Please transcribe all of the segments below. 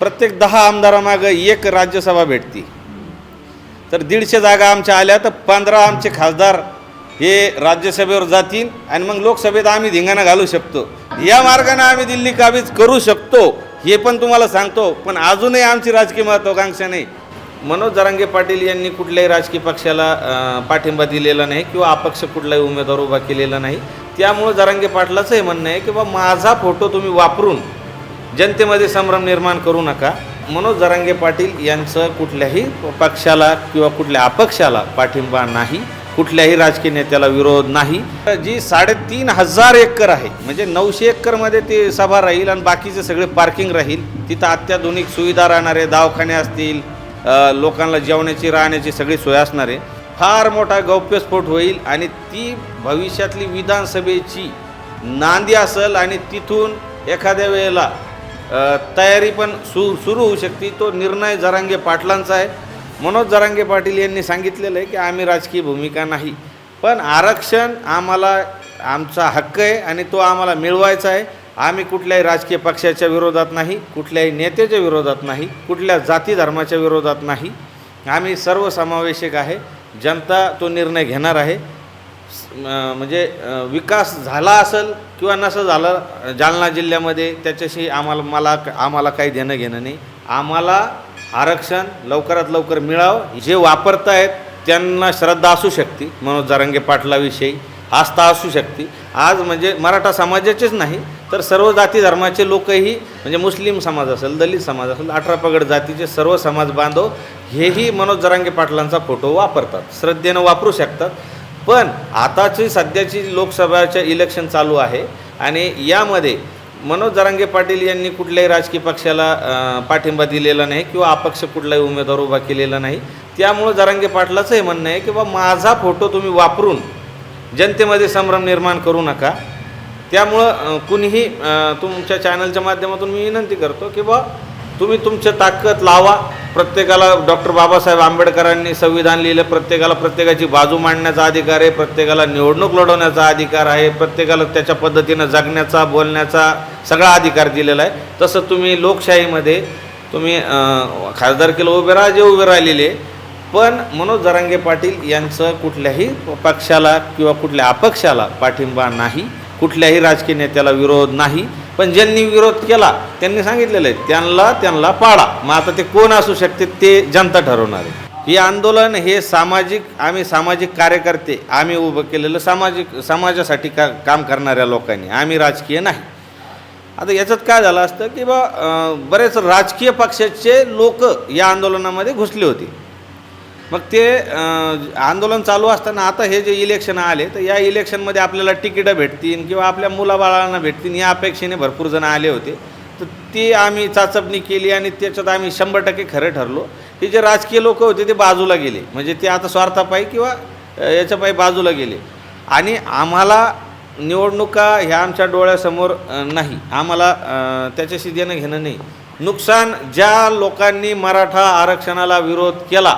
प्रत्येक दहा आमदारामागं एक राज्यसभा भेटती. तर दीडशे जागा आमच्या आल्या तर पंधरा आमचे खासदार हे राज्यसभेवर जातील आणि मग लोकसभेत आम्ही धिंगाणा घालू शकतो. या मार्गाने आम्ही दिल्ली काबीज करू शकतो हे पण तुम्हाला सांगतो. पण अजूनही आमची राजकीय महत्त्वाकांक्षा नाही. मनोज जरांगे पाटील यांनी कुठल्याही राजकीय पक्षाला पाठिंबा दिलेला नाही किंवा अपक्ष कुठलाही उमेदवार उभा केलेला नाही. त्यामुळं जरांगे पाटलाचं हे म्हणणं आहे की बा माझा फोटो तुम्ही वापरून जनतेमध्ये संभ्रम निर्माण करू नका. मनोज जरांगे पाटील यांचं कुठल्याही पक्षाला किंवा कुठल्या अपक्षाला पाठिंबा नाही कुठल्याही राजकीय नेत्याला विरोध नाही. जी साडेतीन हजार एकर आहे म्हणजे नऊशे एकरमध्ये ते सभा राहील आणि बाकीचे सगळे पार्किंग राहील तिथं अत्याधुनिक सुविधा राहणारे दवाखाने असतील लोकांना जेवण्याची राहण्याची सगळी सोय असणारे फार मोठा गौप्यस्फोट होईल आणि ती भविष्यातली विधानसभेची नांदी असेल आणि तिथून एखाद्या वेळेला तयारी पण सु सुरू होऊ शकते. तो निर्णय जरांगे पाटलांचा आहे. मनोज जरांगे पाटील यांनी सांगितलेलं आहे की आम्ही राजकीय भूमिका नाही. पण आरक्षण आम्हाला आमचा हक्क आहे आणि तो आम्हाला मिळवायचा आहे. आम्ही कुठल्याही राजकीय पक्षाच्या विरोधात नाही कुठल्याही नेत्याच्या विरोधात नाही कुठल्या जाती धर्माच्या विरोधात नाही. आम्ही सर्वसमावेशक आहे. जनता तो निर्णय घेणार आहे. म्हणजे विकास झाला असेल किंवा नसं झालं जालना जिल्ह्यामध्ये त्याच्याशी आम्हाला मला आम्हाला काही देणं घेणं नाही. आम्हाला आरक्षण लवकरात लवकर मिळावं. जे वापरतायत त्यांना श्रद्धा असू शकते मनोज जरांगे पाटलाविषयी. आस्था असू शकते. आज म्हणजे मराठा समाजाचेच नाही तर सर्व जाती धर्माचे लोकही म्हणजे मुस्लिम समाज असेल दलित समाज असेल अठरा पगड जातीचे सर्व समाज बांधव हेही मनोज जरांगे पाटलांचा फोटो वापरतात. श्रद्धेनं वापरू शकतात. पण आताची सध्याची लोकसभाच्या इलेक्शन चालू आहे आणि यामध्ये मनोज जरांगे पाटील यांनी कुठल्याही राजकीय पक्षाला पाठिंबा दिलेला नाही किंवा अपक्ष कुठलाही उमेदवार उभा केलेला नाही. त्यामुळं जरांगे पाटलाचं हे म्हणणं आहे की बा माझा फोटो तुम्ही वापरून जनतेमध्ये संभ्रम निर्माण करू नका. त्यामुळं कुणीही तुमच्या चॅनलच्या माध्यमातून मी विनंती करतो की बा तुम्ही तुमचं ताकद लावा. प्रत्येकाला डॉक्टर बाबासाहेब आंबेडकरांनी संविधान लिहिलं प्रत्येकाला प्रत्येकाची बाजू मांडण्याचा अधिकार आहे प्रत्येकाला निवडणूक लढवण्याचा अधिकार आहे प्रत्येकाला त्याच्या पद्धतीनं जगण्याचा बोलण्याचा सगळा अधिकार दिलेला आहे. तसं तुम्ही लोकशाहीमध्ये तुम्ही खासदारकीला उभे राहा जे उभे राहिलेले पण मनोज जरांगे पाटील यांचं कुठल्याही पक्षाला किंवा कुठल्या अपक्षाला पाठिंबा नाही कुठल्याही राजकीय नेत्याला विरोध नाही. पण ज्यांनी विरोध केला त्यांनी सांगितलेलं आहे त्यांना त्यांना पाडा. मग आता ते कोण असू शकते ते जनता ठरवणार आहे. हे आंदोलन हे सामाजिक आम्ही सामाजिक कार्यकर्ते आम्ही उभं केलेलं सामाजिक समाजासाठी का काम करणाऱ्या लोकांनी आम्ही राजकीय नाही. आता याच्यात काय झालं असतं की बा बरेच राजकीय पक्षाचे लोक या आंदोलनामध्ये घुसले होते. मग ते आंदोलन चालू असताना आता हे जे इलेक्शन आले तर या इलेक्शनमध्ये आपल्याला तिकीटं भेटतील किंवा आपल्या मुलाबाळांना भेटतील या अपेक्षेने भरपूर जण आले होते. तर ती आम्ही चाचपणी केली आणि त्याच्यात आम्ही शंभर टक्के खरं ठरलो. हे जे राजकीय लोक होते ते बाजूला गेले. म्हणजे ते आता स्वार्थापायी किंवा याच्यापायी बाजूला गेले. आणि आम्हाला निवडणुका ह्या आमच्या डोळ्यासमोर नाही. आम्हाला त्याच्याशी देणं घेणं नाही. नुकसान ज्या लोकांनी मराठा आरक्षणाला विरोध केला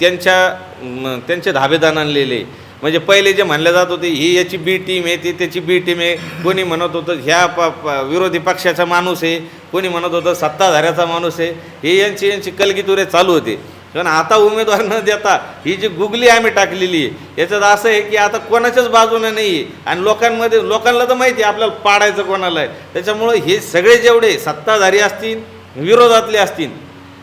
त्यांच्या त्यांचे धाबेदान आणलेले म्हणजे पहिले जे म्हणले जात होते ही याची बी टीम आहे ती त्याची बी टीम आहे. कोणी म्हणत होतं ह्या प प- विरोधी पक्षाचा माणूस आहे. कोणी म्हणत होतं सत्ताधाऱ्याचा माणूस आहे. हे यांची यांची कलगीतुरे चालू होते. पण आता उमेदवार न देता ही जी गुगली आम्ही टाकलेली आहे याच्यात असं आहे की आता कोणाच्याच बाजूने नाही आहे. आणि लोकांमध्ये लोकांना तर माहिती आहे आपल्याला पाडायचं कोणाला आहे. त्याच्यामुळं हे सगळे जेवढे सत्ताधारी असतील विरोधातले असतील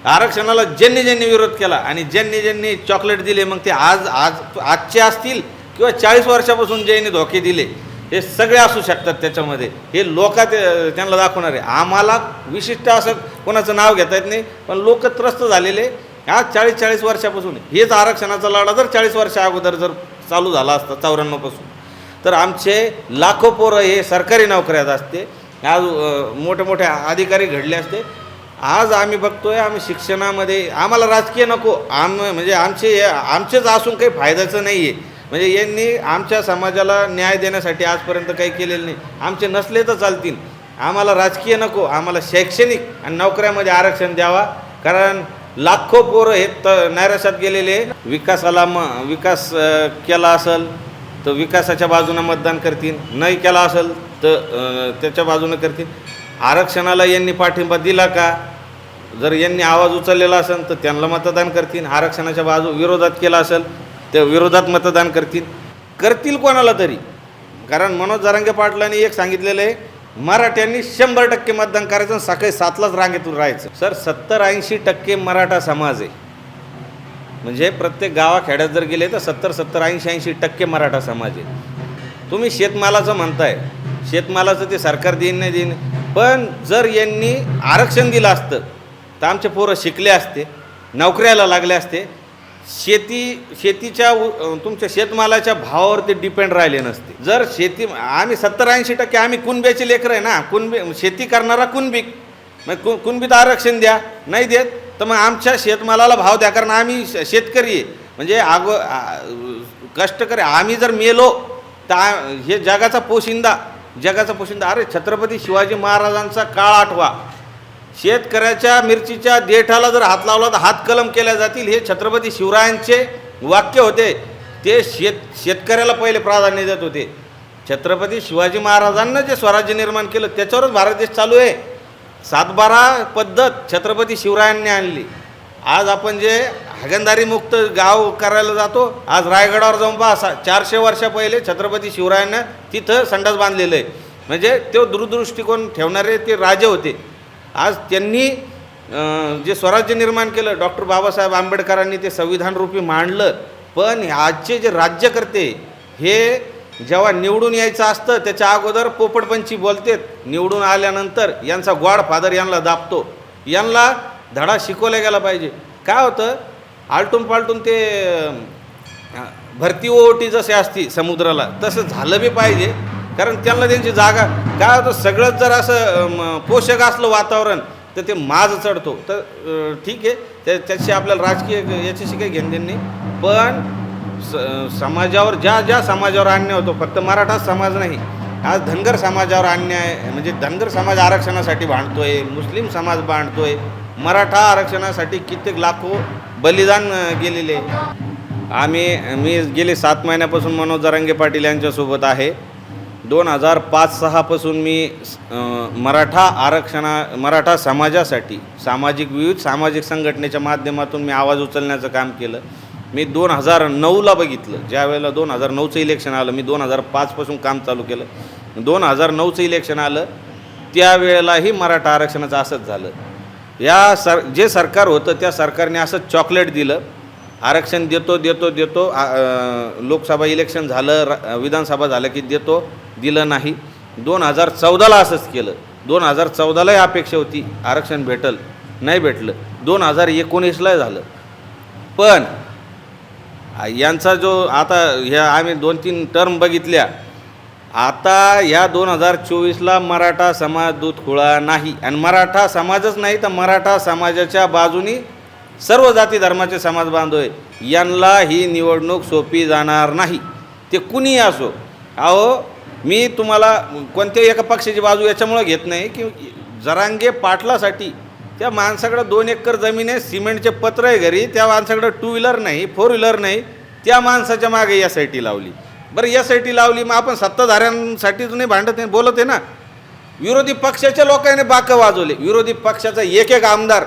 आरक्षणाला ज्यांनी ज्यांनी विरोध केला आणि ज्यांनी ज्यांनी चॉकलेट दिले मग ते आज आज आजचे असतील किंवा चाळीस वर्षापासून ज्यांनी धोके दिले हे सगळे असू शकतात त्याच्यामध्ये. हे लोक त्यांना दाखवणार आहे. आम्हाला विशिष्ट असं कोणाचं नाव घेता येत नाही पण लोक त्रस्त झालेले आज चाळीस चाळीस वर्षापासून. हेच आरक्षणाचा लढा जर चाळीस वर्षा अगोदर जर चालू झाला असता चौऱ्याण्णवपासून तर आमचे लाखो पोरं हे सरकारी नोकऱ्यात असते. आज मोठे मोठे अधिकारी घडले असते. आज आम्ही बघतोय आम्ही शिक्षणामध्ये आम्हाला राजकीय नको. आम म्हणजे आमचे आमचेच असून काही फायद्याचं नाही आहे म्हणजे यांनी आमच्या समाजाला न्याय देण्यासाठी आजपर्यंत काही केलेलं नाही. आमचे नसले तर चालतील. आम्हाला राजकीय नको. आम्हाला शैक्षणिक आणि नोकऱ्यामध्ये आरक्षण द्यावा. कारण लाखो पोरं हे तर नैराश्यात गेलेले. विकासाला म विकास केला असेल तर विकासाच्या बाजूनं मतदान करतील. नाही केला असेल तर त्याच्या बाजूनं करतील. आरक्षणाला यांनी पाठिंबा दिला का? जर यांनी आवाज उचललेला असेल तर त्यांना मतदान करतील आरक्षणाच्या बाजू विरोधात केला असेल त्या विरोधात मतदान करतील. करतील कोणाला तरी? कारण मनोज जरांगे पाटलांनी एक सांगितलेलं आहे मराठ्यांनी शंभर टक्के मतदान करायचं आणि सकाळी सातलाच रांगेतून राहायचं. सर सत्तर ऐंशी टक्के मराठा समाज आहे. म्हणजे प्रत्येक गावाखेड्यात जर गेले तर सत्तर सत्तर ऐंशी ऐंशी टक्के मराठा समाज आहे. तुम्ही शेतमालाचं म्हणताय. शेतमालाचं ते सरकार देईन नाही देईन. पण जर यांनी आरक्षण दिलं असतं तर आमचे पोरं शिकले असते नोकऱ्याला लागले असते. शेती शेतीच्या तुमच्या शेतमालाच्या भावावर ते डिपेंड राहिले नसते. जर शेती आम्ही सत्तर ऐंशी टक्के आम्ही कुणबेचे लेकरं आहे ना कुणबे शेती करणारा कुणबी मग कु कुणबीत आरक्षण द्या नाही देत तर मग आमच्या शेतमालाला भाव द्या कारण आम्ही श- शेतकरी म्हणजे आग कष्टकरी आम्ही जर मेलो तर हे जगाचा पोशिंदा जगाचा पोशिंदा अरे छत्रपती शिवाजी महाराजांचा काळ आठवा. शेतकऱ्याच्या मिरचीच्या देठाला जर हात लावला तर हात कलम केल्या जातील. हे छत्रपती शिवरायांचे वाक्य होते. ते शेत शेतकऱ्याला पहिले प्राधान्य देत होते. छत्रपती शिवाजी महाराजांना जे स्वराज्य निर्माण केलं त्याच्यावरच भारत देश चालू आहे. सातबारा पद्धत छत्रपती शिवरायांनी आणली. आज आपण जे हागंदारी मुक्त गाव करायला जातो आज रायगडावर जाऊन पहा चारशे वर्षा पहिले छत्रपती शिवरायांना तिथं संडास बांधलेलं आहे. म्हणजे तो दूरदृष्टिकोन ठेवणारे ते राजे होते. आज त्यांनी जे स्वराज्य निर्माण केलं डॉक्टर बाबासाहेब आंबेडकरांनी ते संविधान रूपी मांडलं पण आजचे जे राज्यकर्ते हे जेव्हा निवडून यायचं असतं त्याच्या अगोदर पोपटपंची बोलतेत निवडून आल्यानंतर यांचा ग्वाड फादर यांना दाबतो. यांना धडा शिकवला गेला पाहिजे. काय होतं आलटून पालटून ते भरती ओटी जसे असती समुद्राला तसं झालं बी पाहिजे. कारण त्यांना त्यांची जागा काय होतं सगळंच जर असं पोषक असलं वातावरण तर ते माज चढतो. तर ठीक आहे त्या त्याशी आपल्याला राजकीय याच्याशी काही घेणं देणं नाही. पण स समाजावर ज्या ज्या समाजावर अन्याय होतो फक्त मराठा समाज नाही आज धनगर समाजावर अन्याय म्हणजे धनगर समाज आरक्षणासाठी भांडतोय मुस्लिम समाज भांडतोय मराठा आरक्षणासाठी कित्येक लाखो बलिदान गेलेले. आम्ही मी गेले सात महिन्यापासून मनोज जरांगे पाटील यांच्यासोबत आहे. दोन हजार पाच सहापासून मी मराठा आरक्षणा मराठा समाजासाठी सामाजिक विविध सामाजिक संघटनेच्या माध्यमातून मी आवाज उचलण्याचं काम केलं. मी दोन हजार नऊला बघितलं. ज्यावेळेला दोन हजार नऊचं इलेक्शन आलं मी दोन हजार पाचपासून काम चालू केलं. दोन हजार नऊचं इलेक्शन आलं त्यावेळेलाही मराठा आरक्षणाचं असंच झालं. या सर जे सरकार होतं त्या सरकारने असं चॉकलेट दिलं. आरक्षण देतो देतो देतो. आ- लोकसभा इलेक्शन झालं र विधानसभा झालं की देतो दिलं नाही. दोन हजार चौदाला असंच केलं. दोन हजार चौदालाही अपेक्षा होती आरक्षण भेटल नाही भेटलं. दोन हजार एकोणीसला झालं. पण यांचा जो आता ह्या आम्ही दोन तीन टर्म बघितल्या. आता ह्या दोन हजार चोवीसला मराठा समाज दूध खुळा नाही. आणि मराठा समाजच नाही तर मराठा समाजाच्या बाजूनी सर्व जाती धर्माचे समाज बांधव आहे. यांना ही निवडणूक सोपी जाणार नाही. ते कुणीही असो. अहो मी तुम्हाला कोणत्याही एका पक्षाची बाजू याच्यामुळं घेत नाही की जरांगे पाटलासाठी त्या माणसाकडं दोन एकर जमीन आहे सिमेंटचे पत्र आहे घरी त्या माणसाकडं टू व्हीलर नाही फोर व्हीलर नाही त्या माणसाच्या मागे यासाठी लावली. बरं यासाठी लावली मग आपण सत्ताधाऱ्यांसाठीच नाही भांडत नाही बोलत आहे ना. विरोधी पक्षाच्या लोकांनी बाकं वाजवले. विरोधी पक्षाचा एक एक आमदार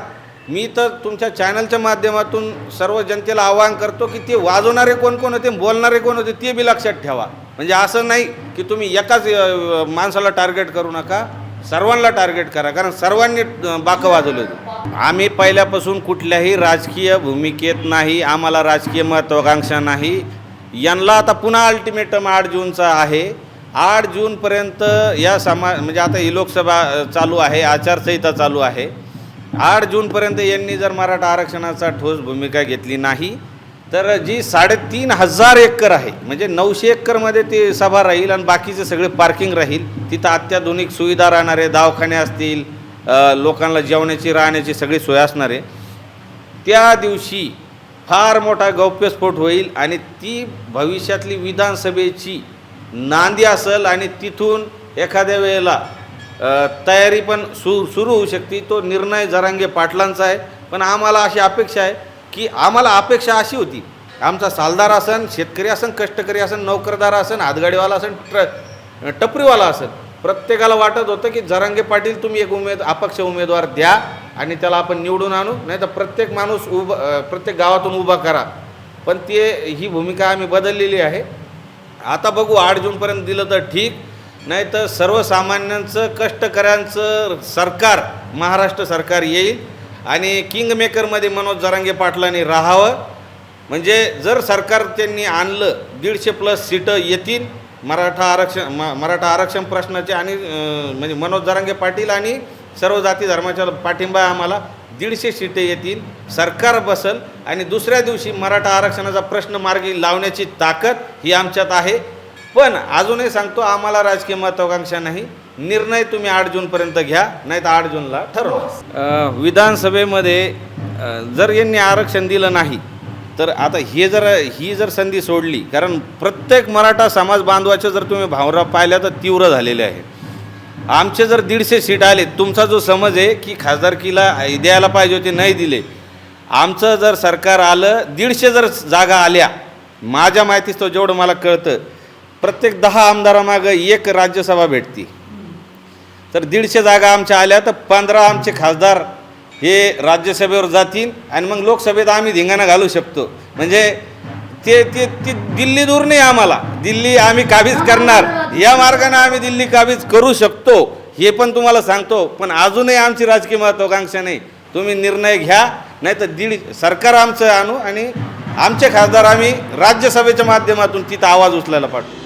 मी तर तुमच्या चॅनलच्या माध्यमातून सर्व जनतेला आवाहन करतो की ते वाजवणारे कोण कोण होते बोलणारे कोण होते ते बी लक्षात ठेवा. म्हणजे असं नाही की तुम्ही एकाच माणसाला टार्गेट करू नका सर्वांना टार्गेट करा कारण सर्वांनी बाकं वाजवले होते. आम्ही पहिल्यापासून कुठल्याही राजकीय भूमिकेत नाही आम्हाला राजकीय महत्त्वाकांक्षा नाही. यांना आता पुन्हा अल्टिमेटम आठ जूनचा आहे. आठ जूनपर्यंत या समा म्हणजे आता ही लोकसभा चालू आहे आचारसंहिता चालू आहे. आठ जूनपर्यंत यांनी जर मराठा आरक्षणाचा ठोस भूमिका घेतली नाही तर जी साडेतीन हजार एकर आहे म्हणजे नऊशे एकरमध्ये ते सभा राहील आणि बाकीचे सगळे पार्किंग राहील तिथं अत्याधुनिक सुविधा राहणारे दवाखाने असतील लोकांना जेवण्याची राहण्याची सगळी सोय असणार आहे. त्या दिवशी फार मोठा गौप्यस्फोट होईल आणि ती भविष्यातली विधानसभेची नांदी असेल आणि तिथून एखाद्या वेळेला तयारी पण सु सुरू होऊ शकते. तो निर्णय जरांगे पाटलांचा आहे. पण आम्हाला अशी अपेक्षा आहे की आम्हाला अपेक्षा अशी होती. आमचा सालदार असन शेतकरी असन कष्टकरी असन नोकरदार असन हातगाडीवाला असन ट्र टपरीवाला असन प्रत्येकाला वाटत होतं की जरांगे पाटील तुम्ही एक उमेद अपक्ष उमेदवार द्या आणि त्याला आपण निवडून आणू. नाही तर प्रत्येक माणूस उभा प्रत्येक गावातून उभा करा. पण ते ही भूमिका आम्ही बदललेली आहे. आता बघू आठ जूनपर्यंत दिलं तर ठीक. नाही तर सर्वसामान्यांचं कष्टकऱ्यांचं सरकार महाराष्ट्र सरकार येईल आणि किंगमेकरमध्ये मनोज जरांगे पाटलांनी राहावं. म्हणजे जर सरकार त्यांनी आणलं दीडशे प्लस सीटं येतील मराठा आरक्षण म मराठा आरक्षण प्रश्नाचे आणि म्हणजे मनोज जरांगे पाटील आणि सर्व जाती धर्माच्या पाठिंबा आम्हाला दीडशे सीटे येतील सरकार बसल आणि दुसऱ्या दिवशी मराठा आरक्षणाचा प्रश्न मार्गी लावण्याची ताकद ही आमच्यात आहे. पण अजूनही सांगतो आम्हाला राजकीय महत्वाकांक्षा नाही. निर्णय तुम्ही आठ जूनपर्यंत घ्या नाही तर आठ जूनला ठरवा. विधानसभेमध्ये जर यांनी आरक्षण दिलं नाही तर आता हे जर ही जर संधी सोडली कारण प्रत्येक मराठा समाज बांधवाच्या जर तुम्ही भावना पाहिल्या तर तीव्र झालेले आहे. आमचे जर दीडशे सीट आले तुमचा जो समज आहे की खासदारकीला द्यायला पाहिजे होते नाही दिले. आमचं जर सरकार आलं दीडशे जर जागा आल्या माझ्या माहितीस तो जेवढं मला कळतं प्रत्येक दहा आमदारामागं एक राज्यसभा भेटती. तर दीडशे जागा आमच्या आल्या तर पंधरा आमचे खासदार हे राज्यसभेवर जातील आणि मग लोकसभेत आम्ही धिंगाणा घालू शकतो. म्हणजे ते ते ती दिल्ली दूर नाही आम्हाला. दिल्ली आम्ही काबीज करणार. या मार्गाने आम्ही दिल्ली काबीज करू शकतो हे पण तुम्हाला सांगतो. पण अजूनही आमची राजकीय महत्त्वाकांक्षा नाही. तुम्ही निर्णय घ्या नाही तर दीड सरकार आमचं आणू आणि आमचे खासदार आम्ही राज्यसभेच्या माध्यमातून तिथं आवाज उचलायला पाठवू.